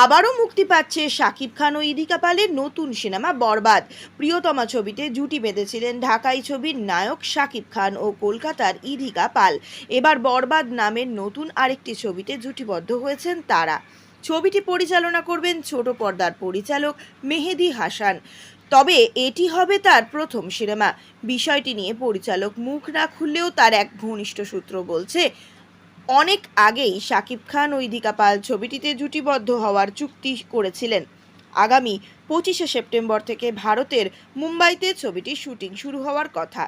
আবারও মুক্তি পাচ্ছে শাকিব খান ও ইদিকা পালের নতুন সিনেমা বরবাদ। প্রিয়তমা ছবিতে জুটি বেঁধেছিলেন ঢাকাই ছবির নায়ক শাকিব খান ও কলকাতার ইদিকা পাল। এবার বরবাদ নামের নতুন আরেকটি ছবিতে জুটিবদ্ধ হয়েছেন তারা। ছবিটি পরিচালনা করবেন ছোট পর্দার পরিচালক মেহেদি হাসান। তবে এটি হবে তার প্রথম সিনেমা। বিষয়টি নিয়ে পরিচালক মুখ না খুললেও তার এক ঘনিষ্ঠ সূত্র বলছে অনেক আগেই শাকিব খান ও ইদিকা পাল ছবিটিতে জুটিবদ্ধ হওয়ার চুক্তি করেছিলেন। আগামী পঁচিশে সেপ্টেম্বর থেকে ভারতের মুম্বাইতে ছবিটির শুটিং শুরু হওয়ার কথা।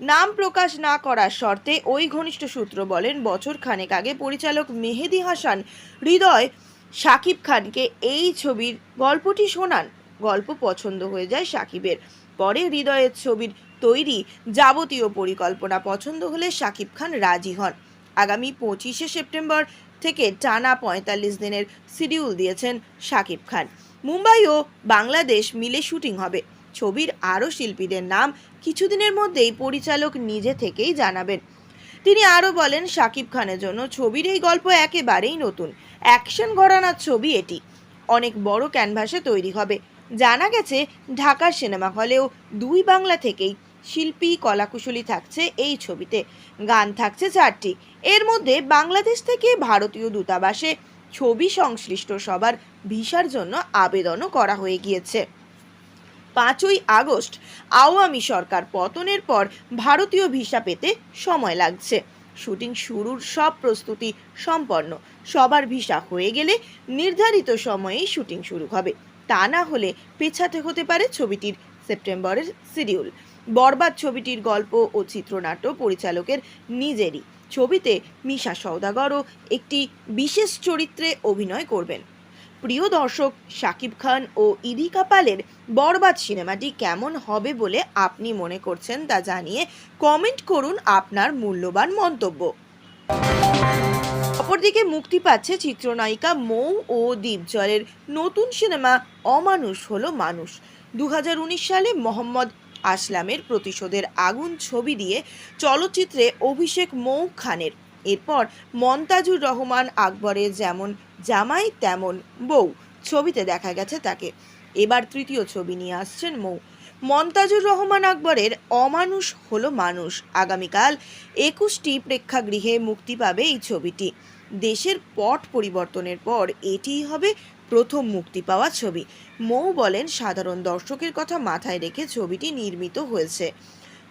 নাম প্রকাশ না করার শর্তে ওই ঘনিষ্ঠ সূত্র বলেন, বছর খানেক আগে পরিচালক মেহেদি হাসান হৃদয় শাকিব খানকে এই ছবির গল্পটি শোনান। গল্প পছন্দ হয়ে যায় শাকিবের। পরে হৃদয়ের ছবির তৈরি যাবতীয় পরিকল্পনা পছন্দ হলে শাকিব খান রাজি হন। আগামী পঁচিশে সেপ্টেম্বর থেকে টানা পঁয়তাল্লিশ দিনের শিডিউল দিয়েছেন শাকিব খান। মুম্বাই ও বাংলাদেশ মিলে শুটিং হবে। ছবির আরও শিল্পীদের নাম কিছুদিনের মধ্যেই পরিচালক নিজে থেকেই জানাবেন। তিনি আরও বলেন, শাকিব খানের জন্য ছবির এই গল্প একেবারেই নতুন। অ্যাকশন ঘরানার ছবি এটি। অনেক বড় ক্যানভাসে তৈরি হবে। জানা গেছে ঢাকার সিনেমা হলেও দুই বাংলা থেকেই শিল্পী, কলাকুশলী থাকছে এই ছবিতে। গান থাকছে চারটি। এর মধ্যে বাংলাদেশ থেকে ভারতীয় দূতাবাসে ছবি সংশ্লিষ্ট সবার ভিসার জন্য আবেদনও করা হয়ে গিয়েছে। পাঁচই আগস্ট আওয়ামী সরকার পতনের পর ভারতীয় ভিসা পেতে সময় লাগছে। শুটিং শুরুর সব প্রস্তুতি সম্পন্ন। সবার ভিসা হয়ে গেলে নির্ধারিত সময়েই শুটিং শুরু হবে। তা না হলে পেছাতে হতে পারে ছবিটির সেপ্টেম্বরের শিডিউল। বরবাদ ছবিটির গল্প ও চিত্রনাট্য পরিচালকের নিজেরই। ছবিতে মিশা সওদাগরও একটি বিশেষ চরিত্রে অভিনয় করবেন। প্রিয় দর্শক, শাকিব খান ও ইদিকা পালের বরবাদ সিনেমাটি কেমন হবে বলে আপনি মনে করছেন তা জানিয়ে কমেন্ট করুন আপনার মূল্যবান মন্তব্য। অপরদিকে মুক্তি পাচ্ছে চিত্রনায়িকা মৌ ও দীপজলের নতুন সিনেমা অমানুষ হলো মানুষ। দু হাজার উনিশ সালে মোহাম্মদ আসলামের প্রতিশোধের আগুন ছবি দিয়ে চলচ্চিত্রে অভিষেক মৌ খানের। এরপর মন্তাজুর রহমান আকবরের যেমন জামাই, তেমন বউ ছবিতে দেখা গেছে তাকে। এবার তৃতীয় ছবি নিয়ে আসছেন মৌ। মন্তাজুর রহমান আকবরের অমানুষ হলো মানুষ। আগামীকাল একুশটি প্রেক্ষাগৃহে মুক্তি পাবে এই ছবিটি। দেশের পট পরিবর্তনের পর এটিই হবে প্রথম মুক্তি পাওয়া ছবি। মৌ বলেন, সাধারণ দর্শকের কথা মাথায় রেখে ছবিটি নির্মিত হয়েছে।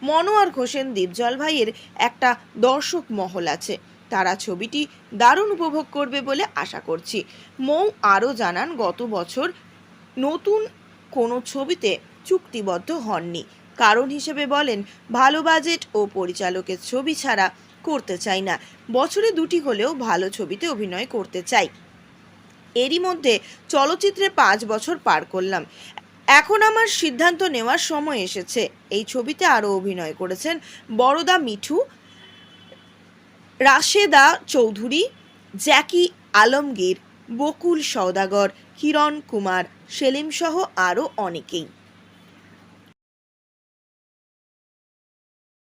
মনোয়ার ঘোষেন দীপজল ভাইয়ের একটা দর্শক মহল আছে। তারা ছবিটি দারুণ উপভোগ করবে বলে আশা করছি। মৌ আরও জানান, গত বছর নতুন কোনো ছবিতে চুক্তিবদ্ধ হননি। কারণ হিসেবে বলেন, ভালো বাজেট ও পরিচালকের ছবি ছাড়া করতে চাই না। বছরে দুটি হলেও ভালো ছবিতে অভিনয় করতে চাই। এরই মধ্যে চলচ্চিত্রে পাঁচ বছর পার করলাম। এখন আমার সিদ্ধান্ত নেওয়ার সময় এসেছে। এই ছবিতে আরও অভিনয় করেছেন বড়দা মিঠু, রাশেদা চৌধুরী, জ্যাকি আলমগীর, বকুল সওদাগর, কিরণ কুমার সেলিমসহ আরও অনেকেই।